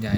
ya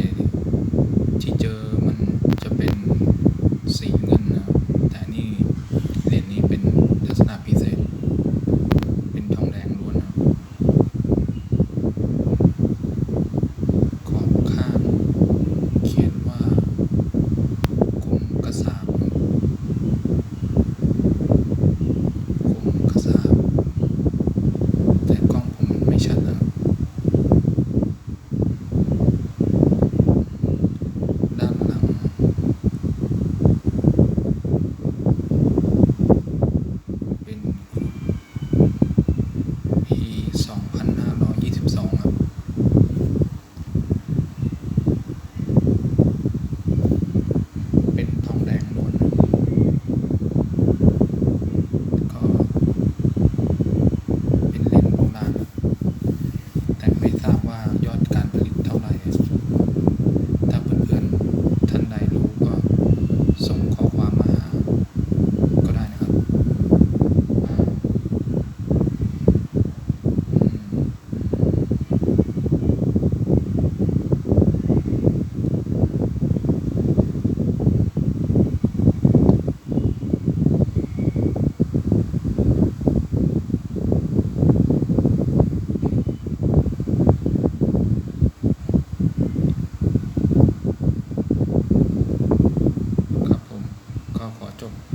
Wow.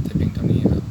จะเพียงเท่านี้ครับ